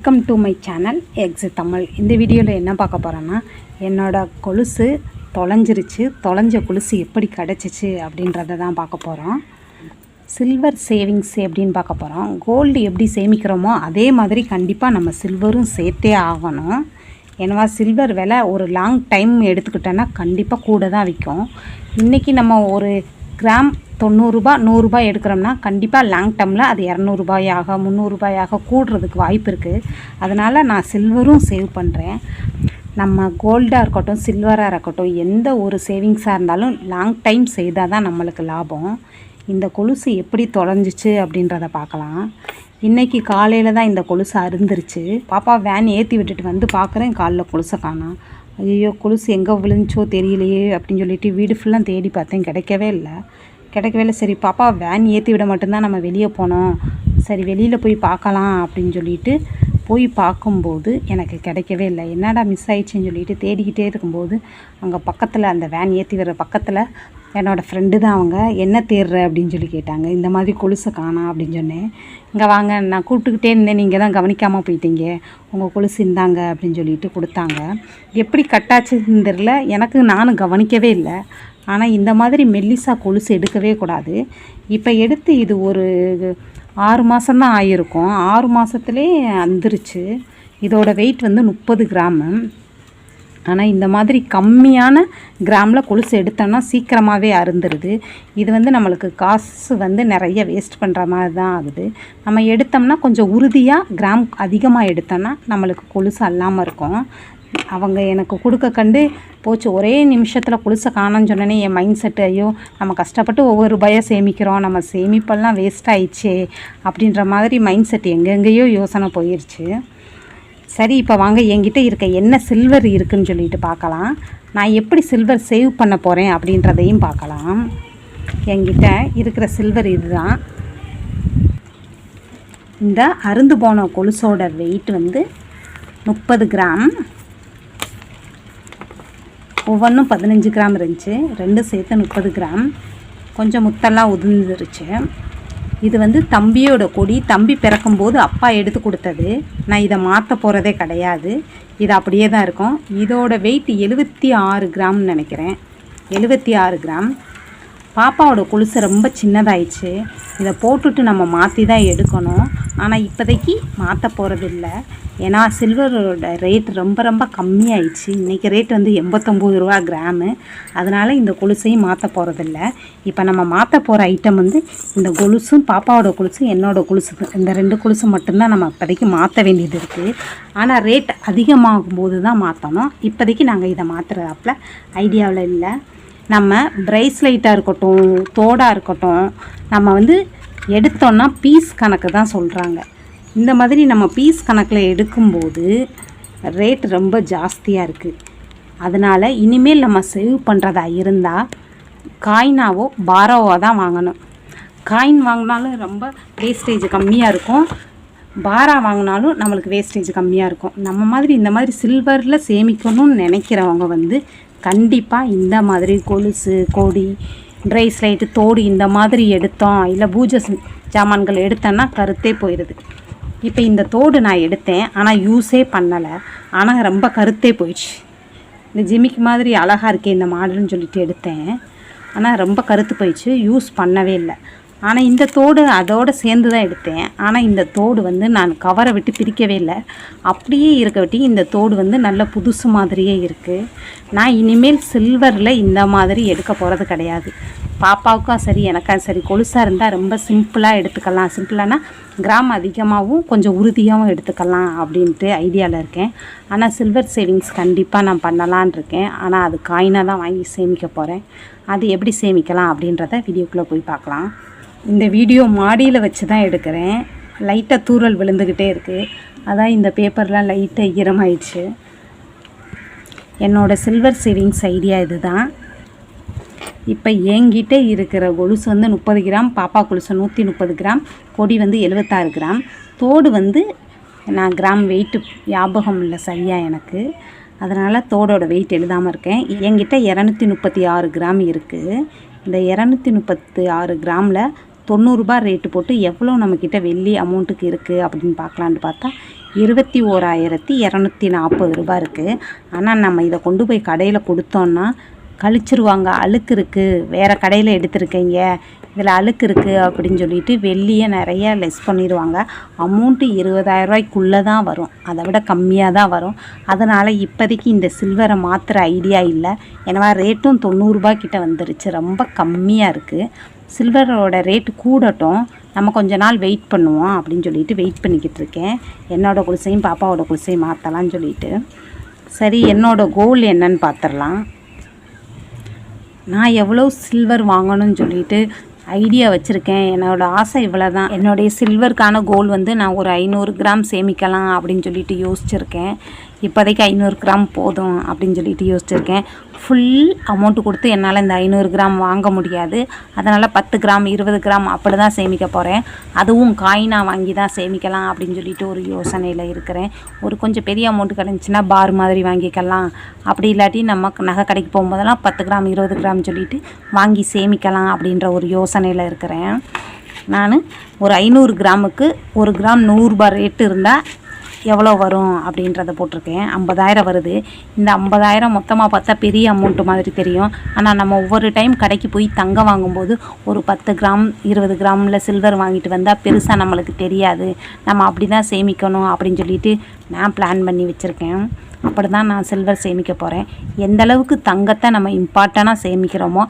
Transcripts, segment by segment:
Welcome to my channel X Tamil இந்த வீடியோவில் என்ன பார்க்க போகிறேன்னா என்னோடய கொலுசு தொலைஞ்சிருச்சு. தொலைஞ்ச கொலுசு எப்படி கிடச்சிச்சு அப்படின்றத தான் பார்க்க போகிறோம் சில்வர் சேவிங்ஸ் எப்படின்னு பார்க்க போகிறோம் கோல்டு எப்படி சேமிக்கிறோமோ அதே மாதிரி கண்டிப்பாக நம்ம சில்வரும் சேர்த்தே ஆகணும். ஏன்னா சில்வர் விலை ஒரு லாங் டைம் எடுத்துக்கிட்டோன்னா கண்டிப்பாக கூட தான் விற்கும். இன்றைக்கி நம்ம ஒரு கிராம் தொண்ணூறுரூபா நூறுரூபா எடுக்கிறோம்னா கண்டிப்பாக லாங் டேர்மில் அது இரநூறுபாயாக முந்நூறுபாயாக கூடுறதுக்கு வாய்ப்பு இருக்குது அதனால் நான் சில்வரும் சேவ் பண்ணுறேன் நம்ம கோல்டாக இருக்கட்டும் சில்வராக இருக்கட்டும் எந்த ஒரு சேவிங்ஸாக இருந்தாலும் லாங் டைம் செய்தால் தான் நம்மளுக்கு லாபம். இந்த கொலுசு எப்படி தொலைஞ்சிச்சு அப்படின்றத பார்க்கலாம். இன்றைக்கி காலையில் தான் இந்த கொலுசு அருந்துருச்சு. பாப்பா வேன் ஏற்றி விட்டுட்டு வந்து பார்க்குறேன் காலில் கொலுசை காணும். ஐயோ கொலுசு எங்கே விழுந்துச்சோ தெரியலையே அப்படின்னு சொல்லிட்டு வீடு ஃபுல்லாக தேடி பார்த்தேன். கிடைக்கவே இல்லை. கிடைக்கவே இல்லை. சரி பாப்பா வேன் ஏற்றி விட மட்டும்தான் நம்ம வெளியே போனோம். சரி வெளியில் போய் பார்க்கலாம் அப்படின்னு சொல்லிட்டு போய் பார்க்கும்போது எனக்கு கிடைக்கவே இல்லை. என்னடா மிஸ் ஆயிடுச்சுன்னு சொல்லிட்டு தேடிக்கிட்டே இருக்கும்போது அங்கே பக்கத்தில் அந்த வேன் ஏற்றி வர பக்கத்தில் என்னோடய ஃப்ரெண்டு தான் அவங்க. என்ன தேடுற? அப்படின்னு சொல்லி கேட்டாங்க. இந்த மாதிரி கொலுசை காணா அப்படின்னு சொன்னேன். இங்கே வாங்க நான் கூப்பிட்டுக்கிட்டே இருந்தேன். நீங்கள் தான் கவனிக்காமல் போயிட்டீங்க. உங்கள் கொலுசு இருந்தாங்க அப்படின்னு சொல்லிட்டு கொடுத்தாங்க. எப்படி கட்டாச்சுன்னு தெரில எனக்கு நானும் கவனிக்கவே இல்லை. ஆனால் இந்த மாதிரி மெல்லிசா கொலுசு எடுக்கவே கூடாது. இப்போ எடுத்து இது ஒரு ஆறு மாதம்தான் ஆகியிருக்கும் ஆறு மாதத்துலேயே வந்துருச்சு. இதோட வெயிட் வந்து முப்பது கிராமு. ஆனால் இந்த மாதிரி கம்மியான கிராமில் கொலுசு எடுத்தோம்னா சீக்கிரமாகவே அருந்துருது. இது வந்து நம்மளுக்கு காசு வந்து நிறைய வேஸ்ட் பண்ணுற மாதிரி தான் ஆகுது. நம்ம எடுத்தோம்னா கொஞ்சம் உறுதியாக கிராம் அதிகமாக எடுத்தோம்னா நம்மளுக்கு கொலுசு அல்லாமல் இருக்கும். அவங்க எனக்கு கொடுக்க கண்டு போச்சு ஒரே நிமிஷத்தில் கொலுசை காணோன்னு சொன்னோன்னே என் மைண்ட் செட்டு ஐயோ நம்ம கஷ்டப்பட்டு ஒவ்வொரு ரூபாயாக சேமிக்கிறோம் நம்ம சேமிப்பெல்லாம் வேஸ்ட் ஆயிடுச்சே அப்படின்ற மாதிரி மைண்ட் செட் எங்கெங்கேயோ யோசனை போயிடுச்சு சரி இப்போ வாங்க என்கிட்ட இருக்க என்ன சில்வர் இருக்குதுன்னு சொல்லிட்டு பார்க்கலாம். நான் எப்படி சில்வர் சேவ் பண்ண போகிறேன் அப்படின்றதையும் பார்க்கலாம். என்கிட்ட இருக்கிற சில்வர் இதுதான். இந்த அருந்து போன கொலுசோட வெயிட் வந்து முப்பது கிராம். ஒவ்வொன்றும் பதினஞ்சு கிராம் இருந்துச்சு. ரெண்டும் சேர்த்து முப்பது கிராம். கொஞ்சம் முத்தெல்லாம் உதிர்ந்துருச்சு. இது வந்து தம்பியோட கொடி. தம்பி பிறக்கும்போது அப்பா எடுத்து கொடுத்தது. நான் இதை மாற்ற போகிறதே கிடையாது. இது அப்படியே தான் இருக்கும். இதோட வெயிட் எழுபத்தி ஆறு கிராம்னு நினைக்கிறேன். எழுபத்தி ஆறு கிராம். பாப்பாவோட கொலுசு ரொம்ப சின்னதாயிடுச்சு. இதை போட்டுட்டு நம்ம மாற்றி தான் எடுக்கணும். ஆனால் இப்போதைக்கு மாற்ற போகிறதில்ல ஏன்னா சில்வரோட ரேட் ரொம்ப ரொம்ப கம்மியாயிடுச்சு. இன்றைக்கி ரேட் வந்து எண்பத்தொம்போது ரூபா கிராமு. அதனால் இந்த கொலுசையும் மாற்ற போகிறதில்ல இப்போ நம்ம மாற்ற போகிற ஐட்டம் வந்து இந்த கொலுசும் பாப்பாவோட கொலுசும் என்னோடய கொலுசு. இந்த ரெண்டு கொலுசு மட்டும்தான் நம்ம இப்போதைக்கு மாற்ற வேண்டியது இருக்குது ஆனால் ரேட் அதிகமாகும் போது தான் மாற்றணும் இப்போதைக்கு நாங்கள் இதை மாற்றுறதாப்பில் ஐடியாவில் இல்லை. நம்ம ப்ரைஸ்லைட்டாக இருக்கட்டும் தோடாக இருக்கட்டும் நம்ம வந்து எடுத்தோன்னா பீஸ் கணக்கு தான் சொல்கிறாங்க இந்த மாதிரி நம்ம பீஸ் கணக்கில் எடுக்கும்போது ரேட் ரொம்ப ஜாஸ்தியாக இருக்குது அதனால் இனிமேல் நம்ம சேவ் பண்ணுறதா இருந்தால் காயினாவோ பாரோவோ தான் வாங்கணும். காயின் வாங்கினாலும் ரொம்ப வேஸ்டேஜ் கம்மியாக இருக்கும். பாரா வாங்கினாலும் நம்மளுக்கு வேஸ்டேஜ் கம்மியாக இருக்கும். நம்ம மாதிரி இந்த மாதிரி சில்வரில் சேமிக்கணும்னு நினைக்கிறவங்க வந்து கண்டிப்பாக இந்த மாதிரி கொலுசு கொடி ப்ரைஸ்லைட்டு தோடு இந்த மாதிரி எடுத்தோம் இல்லை பூஜை ஜாமான்கள் எடுத்தேன்னா கருத்தே போயிடுது இப்போ இந்த தோடு நான் எடுத்தேன் ஆனால் யூஸே பண்ணலை. ஆனால் ரொம்ப கருத்தே போயிடுச்சு. இந்த ஜிமிக்கு மாதிரி அழகாக இருக்கே இந்த மாடல்னு சொல்லிட்டு எடுத்தேன். ஆனால் ரொம்ப கருத்து போயிடுச்சு யூஸ் பண்ணவே இல்லை. ஆனால் இந்த தோடு அதோடு சேர்ந்து தான் எடுத்தேன். ஆனால் இந்த தோடு வந்து நான் கவரை விட்டு பிரிக்கவே இல்லை. அப்படியே இருக்கவட்டி இந்த தோடு வந்து நல்ல புதுசு மாதிரியே இருக்குது நான் இனிமேல் சில்வரில் இந்த மாதிரி எடுக்க போகிறது கிடையாது. பாப்பாவுக்கும் சரி எனக்கும் சரி கொலுசாக இருந்தால் ரொம்ப சிம்பிளாக எடுத்துக்கலாம். சிம்பிளானா கிராம் அதிகமாகவும் கொஞ்சம் உறுதியாகவும் எடுத்துக்கலாம் அப்படின்ட்டு ஐடியாவில் இருக்கேன். ஆனால் சில்வர் சேவிங்ஸ் கண்டிப்பாக நான் பண்ணலான் இருக்கேன். ஆனால் அது காயினாக தான் வாங்கி சேமிக்க போகிறேன் அது எப்படி சேமிக்கலாம் அப்படின்றத வீடியோக்குள்ளே போய் பார்க்கலாம். இந்த வீடியோ மாடியில் வச்சு தான் எடுக்கிறேன். லைட்டாக தூறல் விழுந்துக்கிட்டே இருக்குது அதான் இந்த பேப்பர்லாம் லைட்டாக ஈரமாயிடுச்சு. என்னோடய சில்வர் சேவிங்ஸ் ஐடியா இதுதான். இப்போ என்கிட்ட இருக்கிற கொலுசு வந்து முப்பது கிராம் பாப்பா கொலுசு நூற்றி முப்பது கிராம் கொடி வந்து எழுபத்தாறு கிராம். தோடு வந்து நான் கிராம் வெயிட்டு ஞாபகம் இல்லை சரியாக எனக்கு. அதனால் தோடோட வெயிட் எழுதாமல் இருக்கேன். என்கிட்ட இரநூத்தி முப்பத்தி ஆறு கிராம் இருக்குது இந்த இரநூத்தி முப்பத்தி ஆறு கிராமில் தொண்ணூறுரூபா ரேட்டு போட்டு எவ்வளோ நம்மக்கிட்ட வெள்ளி அமௌண்ட்டுக்கு இருக்குது அப்படின்னு பார்க்கலான்னு பார்த்தா இருபத்தி ஓராயிரத்தி இரநூத்தி நாற்பது ரூபாய் இருக்குது ஆனால் நம்ம இதை கொண்டு போய் கடையில் கொடுத்தோன்னா கழிச்சிருவாங்க. அழுக்கு இருக்குது வேறு கடையில் எடுத்திருக்கீங்க. இதில் அழுக்கு இருக்குது அப்படின்னு சொல்லிட்டு வெள்ளியை நிறைய லெஸ் பண்ணிடுவாங்க. அமௌண்ட்டு இருபதாயிரரூவாய்க்குள்ளே தான் வரும். அதை விட கம்மியாக தான் வரும். அதனால் இப்போதைக்கு இந்த சில்வரை மாற்றுற ஐடியா இல்லை. ஏன்னா ரேட்டும் தொண்ணூறுரூபா கிட்டே வந்துருச்சு. ரொம்ப கம்மியாக இருக்குது சில்வரோட ரேட்டு கூடட்டும். நம்ம கொஞ்ச நாள் வெயிட் பண்ணுவோம் அப்படின்னு சொல்லிட்டு வெயிட் பண்ணிக்கிட்டு இருக்கேன். என்னோடய குடிசையும் பாப்பாவோட குடிசையும் மாற்றலாம்னு சொல்லிட்டு. சரி என்னோட கோல் என்னன்னு பார்த்துடலாம் நான் எவ்வளோ சில்வர் வாங்கணும்னு சொல்லிட்டு ஐடியா வச்சுருக்கேன். என்னோடய ஆசை இவ்வளோ தான் என்னுடைய சில்வருக்கான கோல் வந்து நான் ஒரு ஐநூறு கிராம் சேமிக்கலாம் அப்படின்னு சொல்லிட்டு யோசிச்சிருக்கேன். இப்போதைக்கு ஐநூறு கிராம் போதும் அப்படின்னு சொல்லிட்டு யோசிச்சிருக்கேன். ஃபுல் அமௌண்ட்டு கொடுத்து என்னால் இந்த ஐநூறு கிராம் வாங்க முடியாது. அதனால் பத்து கிராம் இருபது கிராம் அப்படி தான் சேமிக்க போகிறேன். அதுவும் காயினாக வாங்கி தான் சேமிக்கலாம் அப்படின்னு சொல்லிட்டு ஒரு யோசனையில் இருக்கிறேன். ஒரு கொஞ்சம் பெரிய அமௌண்ட் கிடந்துச்சின்னா பார் மாதிரி வாங்கிக்கலாம். அப்படி இல்லாட்டி நம்ம நகை கடைக்கு போகும்போதெல்லாம் பத்து கிராம் இருபது கிராம் சொல்லிட்டு வாங்கி சேமிக்கலாம் அப்படின்ற ஒரு யோசனையில் இருக்கிறேன். நான் ஒரு ஐநூறு கிராமுக்கு ஒரு கிராம் நூறுரூபா ரேட்டு இருந்தால் எவ்வளோ வரும் அப்படின்றத போட்டிருக்கேன். ஐம்பதாயிரம் வருது. இந்த ஐம்பதாயிரம் மொத்தமாக பார்த்தா பெரிய அமௌண்ட்டு மாதிரி தெரியும். ஆனால் நம்ம ஒவ்வொரு டைம் கடைக்கு போய் தங்கம் வாங்கும்போது ஒரு பத்து கிராம் இருபது கிராமில் சில்வர் வாங்கிட்டு வந்தால் பெருசாக நம்மளுக்கு தெரியாது. நம்ம அப்படி தான் சேமிக்கணும் அப்படின்னு சொல்லிட்டு நான் பிளான் பண்ணி வச்சுருக்கேன். அப்படி தான் நான் சில்வர் சேமிக்க போகிறேன் எந்த அளவுக்கு தங்கத்தை நம்ம இம்பார்ட்டனாக சேமிக்கிறோமோ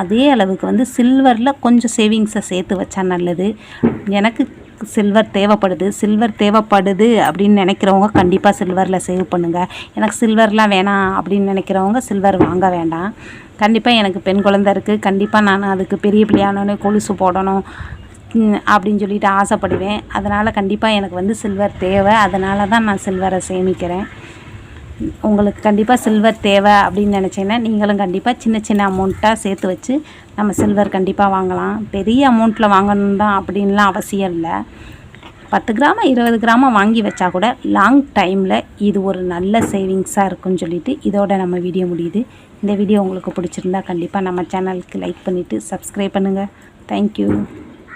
அதே அளவுக்கு வந்து சில்வரில் கொஞ்சம் சேவிங்ஸை சேர்த்து வச்சா நல்லது. எனக்கு சில்வர் தேவைப்படுது சில்வர் தேவைப்படுது அப்படின்னு நினைக்கிறவங்க கண்டிப்பாக சில்வரில் சேவ் பண்ணுங்கள் எனக்கு சில்வர்லாம் வேணாம் அப்படின்னு நினைக்கிறவங்க சில்வர் வாங்க வேண்டாம். கண்டிப்பாக எனக்கு பெண் குழந்தை இருக்குது கண்டிப்பாக நான் அதுக்கு பெரிய பிள்ளையானோடனே கொலுசு போடணும் அப்படின்னு சொல்லிட்டு ஆசைப்படுவேன். அதனால் கண்டிப்பாக எனக்கு வந்து சில்வர் தேவை. அதனால தான் நான் சில்வரை சேமிக்கிறேன். உங்களுக்கு கண்டிப்பாக சில்வர் தேவை அப்படின்னு நினச்சிங்கன்னா நீங்களும் கண்டிப்பாக சின்ன சின்ன அமௌண்ட்டாக சேர்த்து வச்சு நம்ம சில்வர் கண்டிப்பாக வாங்கலாம். பெரிய அமௌண்ட்டில் வாங்கணும் தான் அப்படின்லாம் அவசியம் இல்லை. பத்து கிராம இருபது கிராமம் வாங்கி வச்சா கூட லாங் டைமில் இது ஒரு நல்ல சேவிங்ஸாக இருக்குன்னு சொல்லிட்டு இதோட நம்ம வீடியோ முடியுது. இந்த வீடியோ உங்களுக்கு பிடிச்சிருந்தா கண்டிப்பாக நம்ம சேனலுக்கு லைக் பண்ணிவிட்டு சப்ஸ்கிரைப் பண்ணுங்கள் தேங்க்யூ